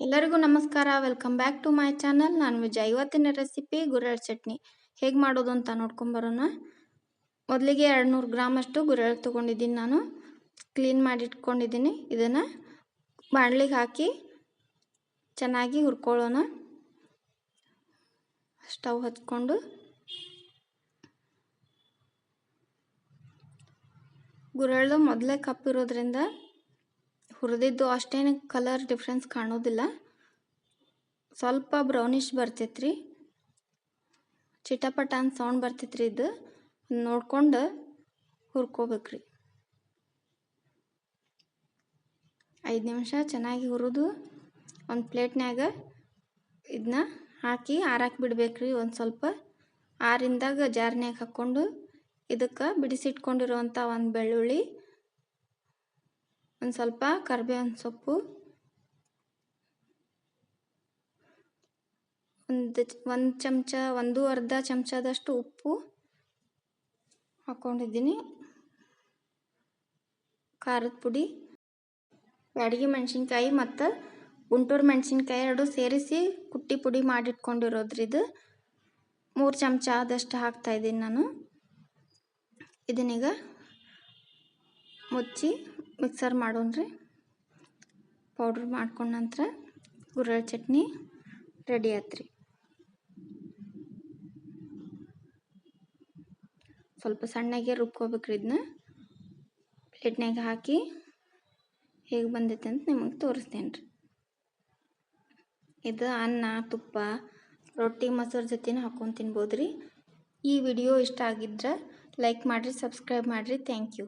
ಎಲ್ಲರಿಗೂ ನಮಸ್ಕಾರ. Welcome back to my channel. ನಾನು ವಿಜಯ. ಇವತ್ತಿನ ರೆಸಿಪಿ ಗುರೆಳ್ ಚಟ್ನಿ. ಹೇಗೆ ಮಾಡೋದು ಅಂತ ನೋಡ್ಕೊಂಬರೋಣ ಮೊದಲಿಗೆ ಎರಡು ನೂರು ಗ್ರಾಮಷ್ಟು ಗುರೆಳ್ ತೊಗೊಂಡಿದ್ದೀನಿ ನಾನು. ಕ್ಲೀನ್ ಮಾಡಿ ಇಟ್ಕೊಂಡಿದ್ದೀನಿ. ಇದನ್ನು ಬಾಣಲಿಗೆ ಹಾಕಿ ಚೆನ್ನಾಗಿ ಹುರ್ಕೊಳ್ಳೋಣ. ಸ್ಟವ್ ಹಚ್ಕೊಂಡು ಗುರೆಳ್ಳು ಮೊದಲೇ ಕಪ್ಪಿರೋದ್ರಿಂದ ಹುರಿದಿದ್ದು ಅಷ್ಟೇನು ಕಲರ್ ಡಿಫ್ರೆನ್ಸ್ ಕಾಣೋದಿಲ್ಲ. ಸ್ವಲ್ಪ ಬ್ರೌನಿಶ್ ಬರ್ತೈತ್ರಿ. ಚಿಟಪಟ ಅಂತ ಸೌಂಡ್ ಬರ್ತೈತ್ರಿ ಇದು. ನೋಡ್ಕೊಂಡು ಹುರ್ಕೋಬೇಕ್ರಿ. ಐದು ನಿಮಿಷ ಚೆನ್ನಾಗಿ ಹುರಿದು ಒಂದು ಪ್ಲೇಟ್ನ್ಯಾಗ ಇದನ್ನ ಹಾಕಿ ಆರಾಕಿ ಬಿಡ್ಬೇಕ್ರಿ ಒಂದು ಸ್ವಲ್ಪ. ಆರಿಂದಾಗ ಜಾರ್ನ್ಯಾಗ ಹಾಕ್ಕೊಂಡು ಇದಕ್ಕೆ ಬಿಡಿಸಿಟ್ಕೊಂಡಿರುವಂಥ ಒಂದು ಬೆಳ್ಳುಳ್ಳಿ ಒಂದು ಸ್ವಲ್ಪ ಕರಿಬೇವಿನ ಸೊಪ್ಪು. ಒಂದು ಒಂದು ಚಮಚ, ಒಂದು ಅರ್ಧ ಚಮಚದಷ್ಟು ಉಪ್ಪು ಹಾಕ್ಕೊಂಡಿದ್ದೀನಿ ಖಾರದ ಪುಡಿ, ಬ್ಯಾಡಗಿ ಮೆಣಸಿನ್ಕಾಯಿ ಮತ್ತು ಗುಂಟೂರು ಮೆಣಸಿನ್ಕಾಯಿ ಎರಡು ಸೇರಿಸಿ ಕುಟ್ಟಿ ಪುಡಿ ಮಾಡಿಟ್ಕೊಂಡಿರೋದ್ರಿ ಇದು ಮೂರು ಚಮಚ ಆದಷ್ಟು ಹಾಕ್ತಾಯಿದ್ದೀನಿ ನಾನು. ಇದನ್ನೀಗ ಮುಚ್ಚಿ ಮಿಕ್ಸರ್ ಮಾಡೋಣ್ರಿ. ಪೌಡ್ರ್ ಮಾಡ್ಕೊಂಡ ನಂತರ ಗುರಳ್ ಚಟ್ನಿ ರೆಡಿ ಆತ್ರಿ. ಸ್ವಲ್ಪ ಸಣ್ಣಗೆ ರುಬ್ಕೋಬೇಕ್ರಿ ಇದನ್ನ ಪ್ಲೇಟ್ನಾಗ ಹಾಕಿ ಹೇಗೆ ಬಂದೈತೆ ಅಂತ ನಿಮಗೆ ತೋರಿಸ್ತೇನೆ ರೀ ಇದು ಅನ್ನ, ತುಪ್ಪ, ರೊಟ್ಟಿ, ಮೊಸರು ಜೊತೆನೂ ಹಾಕ್ಕೊಂಡು ತಿನ್ಬೋದು ರೀ ಈ ವಿಡಿಯೋ ಇಷ್ಟ ಆಗಿದ್ರೆ ಲೈಕ್ ಮಾಡಿರಿ, ಸಬ್ಸ್ಕ್ರೈಬ್ ಮಾಡಿರಿ. Thank you.